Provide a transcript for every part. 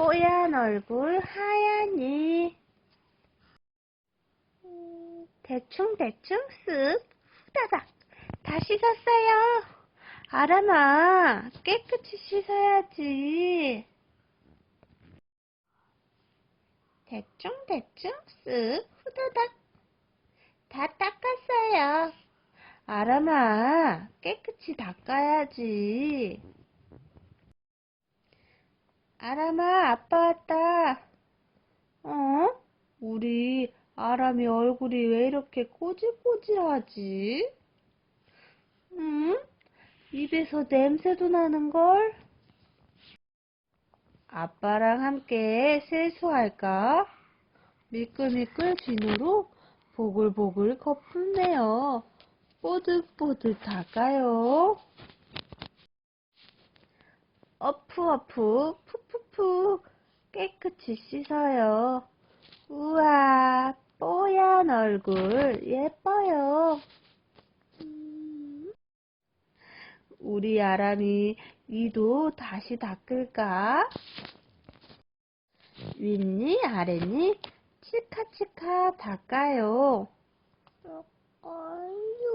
뽀얀 얼굴 하얀이 대충대충 쓱 후다닥 다 씻었어요. 아람아 깨끗이 씻어야지. 대충대충 쓱 후다닥 다 닦았어요. 아람아 깨끗이 닦아야지. 아람아 아빠 왔다. 어? 우리 아람이 얼굴이 왜 이렇게 꼬질꼬질하지? 응? 입에서 냄새도 나는걸? 아빠랑 함께 세수할까? 미끌미끌 비누로 보글보글 거품내어 뽀득뽀득 닦아요. 어프어프 푸푸푸 깨끗이 씻어요. 우와 뽀얀 얼굴 예뻐요. 음. 우리 아람이 위도 다시 닦을까? 윗니 아랫니 치카치카 닦아요. 우와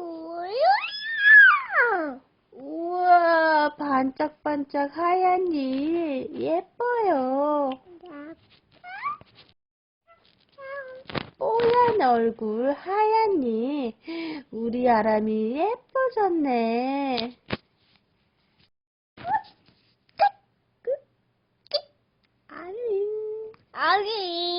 반짝반짝 하얀니 예뻐요. 뽀얀 얼굴 하얀니 우리 아람이 예뻐졌네. 아잉, 아잉.